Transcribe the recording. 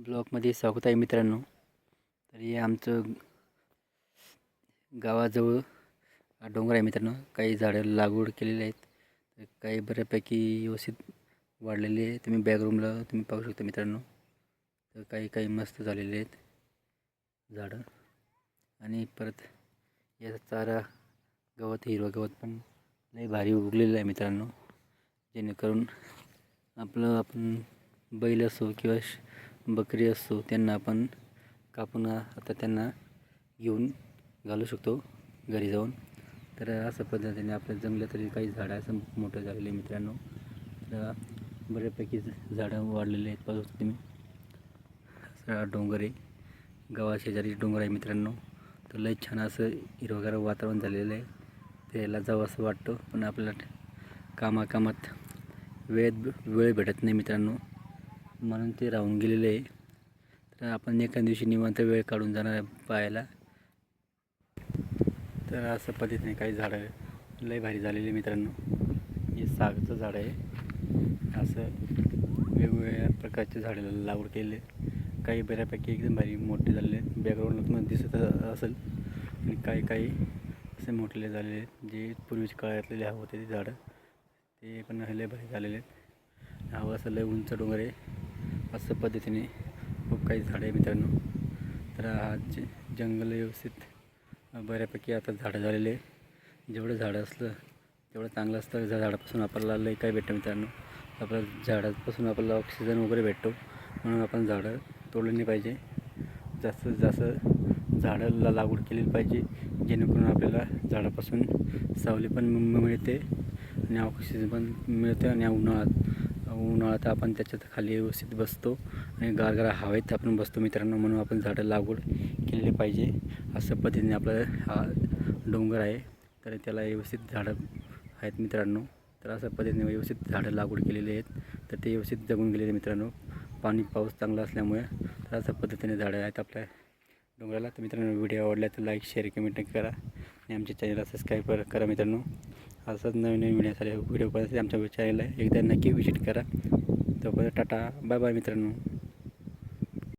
ब्लॉकमध्ये स्वागत आहे मित्रांनो. तर हे आमचं गावाजवळ हा डोंगर आहे मित्रांनो. काही झाडं लागवड केलेली आहेत. तर काही बऱ्यापैकी व्यवस्थित वाढलेले आहे. तुम्ही बॅकग्राऊंडला तुम्ही पाहू शकता मित्रांनो. तर काही काही मस्त झालेले आहेत झाडं. आणि परत याचा चारा गवत हिरवं गवत पण लई भारी उगलेलं आहे मित्रांनो. जेणेकरून आपलं आपण बैल असो किंवा श बकरी असतो त्यांना आपण कापून आता त्यांना घेऊन घालू शकतो घरी जाऊन. तर अशा पद्धतीने आपल्या जंगलं तरी काही झाडं असं मोठं झालेले मित्रांनो. तर बऱ्यापैकी झाडं वाढलेली आहेत पाहू तुम्ही. असं डोंगर आहे. गावाशेजारी डोंगर आहे मित्रांनो. तर लई छान असं हिरवगार वातावरण झालेलं आहे. त्याला जावं असं वाटतं पण आपल्याला कामाकामात वेळेत वेळ भेटत नाही मित्रांनो. म्हणून ते राहून गेलेले आहे. तर आपण एका दिवशी निवांत वेळ काढून जाणार आहे पाहायला. तर असं पद्धतीने काही झाडं लय भारी झालेली मित्रांनो. हे सागचं झाड आहे. असं वेगवेगळ्या प्रकारचे झाडं लागवड केले. काही बऱ्यापैकी एकदम भारी मोठे झालेले आहेत बॅकग्राऊंडला तुम्हाला दिसत असेल. आणि काही काही असे मोठेले झालेले आहेत. जे पूर्वीच्या काळातले हवं होते ते झाडं. ते पण लय भारी झालेले आहेत. हवं असं लय उंच डोंगर आहे. असं पद्धतीने खूप काही झाडं आहे मित्रांनो. तर हा जंगल व्यवस्थित बऱ्यापैकी आता झाडं झालेले आहे जेवढं झाडं असलं तेवढं चांगलं असतं. झाडापासून आपल्याला लई काय भेटतं मित्रांनो आपल्याला झाडापासून आपल्याला ऑक्सिजन वगैरे भेटतो. म्हणून आपण झाडं तोडली नाही पाहिजे. जास्तीत जास्त झाडं लागवड केली पाहिजे जेणेकरून आपल्याला झाडापासून सावली पण मिळते आणि ऑक्सिजन पण मिळतं आणि उन्हाळ्यात उन्हाळ्यात आपण त्याच्यात खाली व्यवस्थित बसतो आणि गारगार हवेत आपण बसतो मित्रांनो म्हणून आपण झाडं लागवड केलेली पाहिजे. असं पद्धतीने आपलं हा डोंगर आहे तर त्याला व्यवस्थित झाडं आहेत मित्रांनो. तर अशा पद्धतीने व्यवस्थित झाडं लागवड केलेली आहेत तर ते व्यवस्थित जगून गेलेले मित्रांनो. पाणी पाऊस चांगला असल्यामुळे तर अशा पद्धतीने झाडं आहेत आपल्या डोंगराला. तर मित्रांनो व्हिडिओ आवडला तर लाईक शेअर कमेंट करा. आणि आमच्या चॅनलला सबस्क्राईब करा मित्रांनो. असंच नवीन नवीन व्हिडिओ व्हिडिओ पाहण्यासाठी आमच्या चॅनलला एकदा नक्की विजिट करा. तोपर्यंत टाटा. बाय बाय मित्रांनो.